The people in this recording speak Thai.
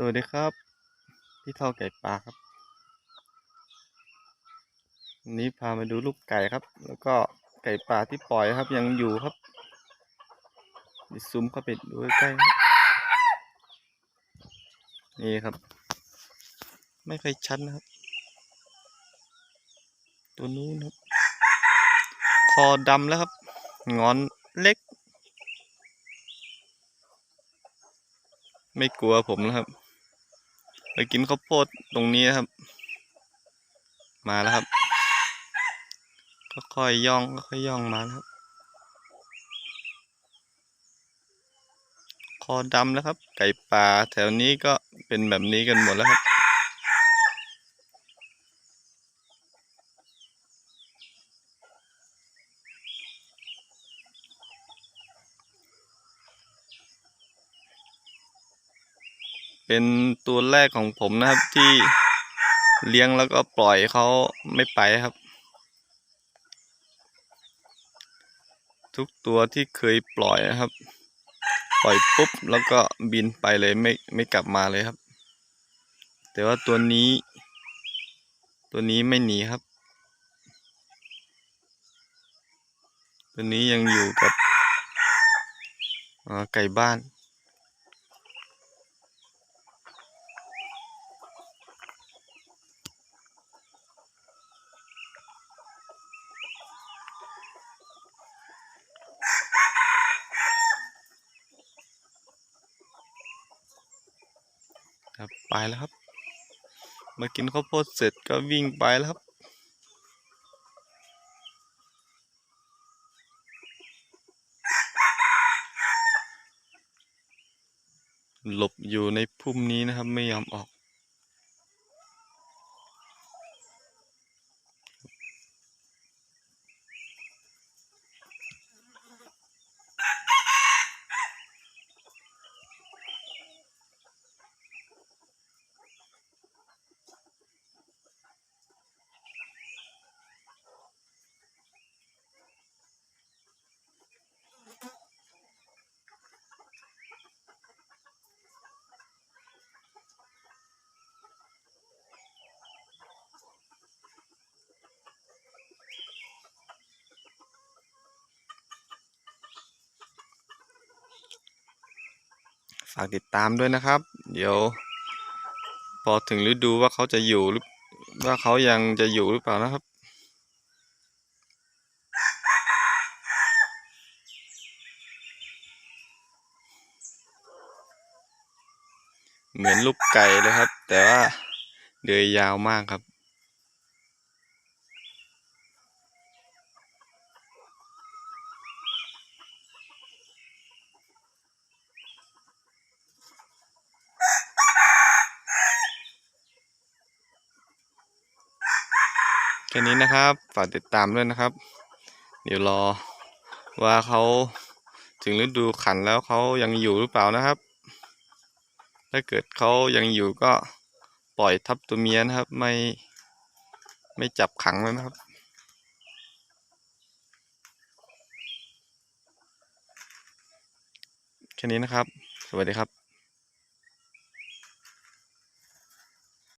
สวัสดีครับ พี่เท่าไก่ป่าครับวันนี้พามาดูลูกไก่ครับ แล้วก็ไก่ป่าที่ปล่อยครับยังอยู่ครับเดี๋ยวซูมเข้าไปดูใกล้ๆนี่ครับ ไม่ค่อยชัดนะครับ ตัวนู้นครับ คอดำแล้วครับ งอนเล็ก ไม่กลัวผมแล้วครับ ไปกินข้าวโพดตรงนี้นะครับ มาแล้วครับ ก็ค่อยย่องก็ค่อยย่องมาแล้วครับ คอดำแล้วครับ ไก่ป่าแถวนี้ก็เป็นแบบนี้กันหมดแล้วครับ เป็นตัวแรกของผมนะครับที่เลี้ยงแล้วก็ปล่อยเขาไม่ไปครับ ทุกตัวที่เคยปล่อยนะครับ ปล่อยปุ๊บแล้วก็บินไปเลยไม่ไม่กลับมาเลยครับ แต่ว่าตัวนี้ ตัวนี้ไม่หนีครับ ตัวนี้ยังอยู่กับไก่บ้าน ครับไปแล้วครับ มากินข้าวโพดเสร็จก็วิ่งไปแล้วครับหลบอยู่ในพุ่มนี้นะครับ ไม่ยอมออก ฝากติดตามด้วยนะครับ เดี๋ยว พอถึงฤดูว่าเขาจะอยู่หรือว่าเขายังจะอยู่หรือเปล่านะครับเหมือนลูกไก่เลยครับ แต่ว่าเดือยยาวมากครับ แค่นี้นะครับฝากติดตามด้วยนะครับ เดี๋ยวรอว่าเขาถึงฤดูขันแล้วเขายังอยู่หรือเปล่านะครับ ถ้าเกิดเขายังอยู่ก็ปล่อยทับตัวเมียนะครับ ไม่ไม่จับขังแล้วนะครับแค่นี้นะครับ สวัสดีครับ